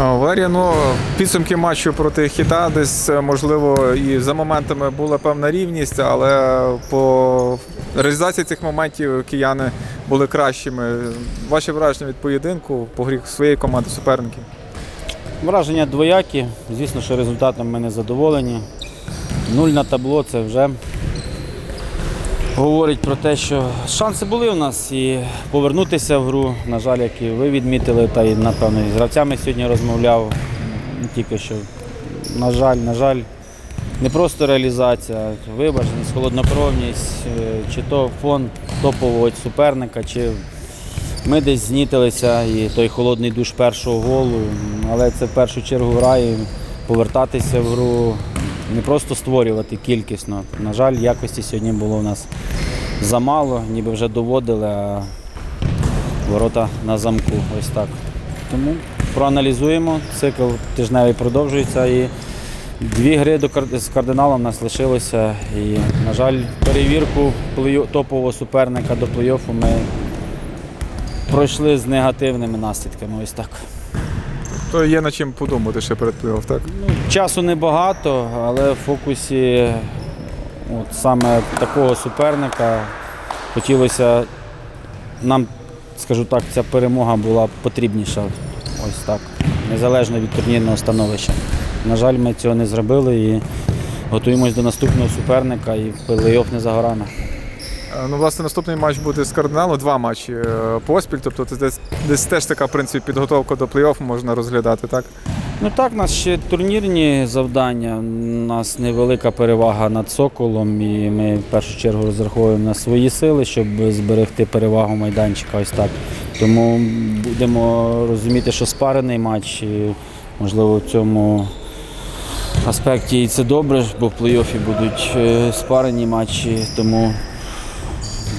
Валерія, ну підсумки матчу проти хіта десь е, можливо і за моментами була певна рівність, але по реалізації цих моментів кияни були кращими. Ваші враження від поєдинку по грі своєї команди суперників? Враження двоякі. Звісно, що результатом ми не задоволені. Нуль на табло це вже говорить про те, що шанси були у нас і повернутися в гру. На жаль, як і ви відмітили, та й напевно і з гравцями сьогодні розмовляв. Тільки що, на жаль, на жаль, не просто реалізація, вибаженість, холоднокровність, е, чи то фон топового суперника, чи ми десь знітилися і той холодний душ першого голу, але це в першу чергу гра повертатися в гру, не просто створювати кількісно. На жаль, якості сьогодні було у нас замало, ніби вже доводили, а ворота на замку. Ось так. Тому проаналізуємо, цикл тижневий продовжується і дві гри з кардиналом нас лишилося. І, на жаль, перевірку топового суперника до плей-оффу ми пройшли з негативними наслідками. Ось так. То є над чим подумати ще перед плей-офф, так? Ну, часу небагато, але в фокусі от саме такого суперника хотілося нам, скажу так, ця перемога була потрібніша. Ось так. Незалежно від турнірного становища. На жаль, ми цього не зробили і готуємось до наступного суперника і плей-офф не за горами. Е, Ну, власне, наступний матч буде з кардиналом, два матчі е, поспіль. Тобто це десь, десь теж така, в принципі, підготовка до плей-офф можна розглядати, так? Ну так, у нас ще турнірні завдання. У нас невелика перевага над Соколом, і ми в першу чергу розраховуємо на свої сили, щоб зберегти перевагу майданчика. Ось так. Тому будемо розуміти, що спарений матч, і, можливо, в цьому аспекті і це добре, бо в плей-оффі будуть е, спарені матчі. Тому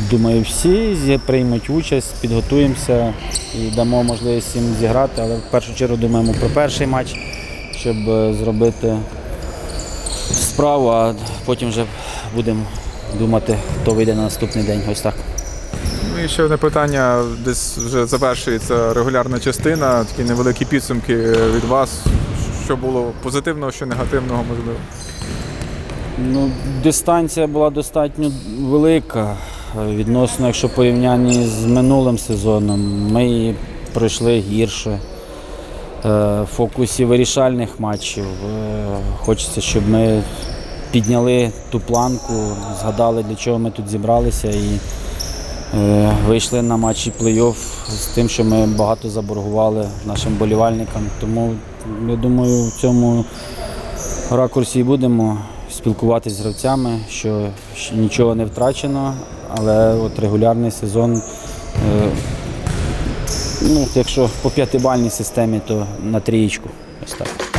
думаю, всі приймуть участь, підготуємося і дамо можливість їм зіграти. Але в першу чергу думаємо про перший матч, щоб е, зробити справу, а потім вже будемо думати, хто вийде на наступний день. Ось так. Ну і ще одне питання. Десь вже завершується регулярна частина, такі невеликі підсумки від вас. Що було позитивного, що негативного, можливо. Ну, дистанція була достатньо велика. Відносно, якщо порівнянні з минулим сезоном, ми пройшли гірше. Е, В фокусі вирішальних матчів. Е, Хочеться, щоб ми підняли ту планку, згадали, для чого ми тут зібралися і е, вийшли на матчі плей-офф з тим, що ми багато заборгували нашим болівальникам. Тому я думаю, в цьому ракурсі і будемо спілкуватися з гравцями, що нічого не втрачено, але от регулярний сезон, е, ну, якщо по п'ятибальній системі, то на трієчку. Ось так.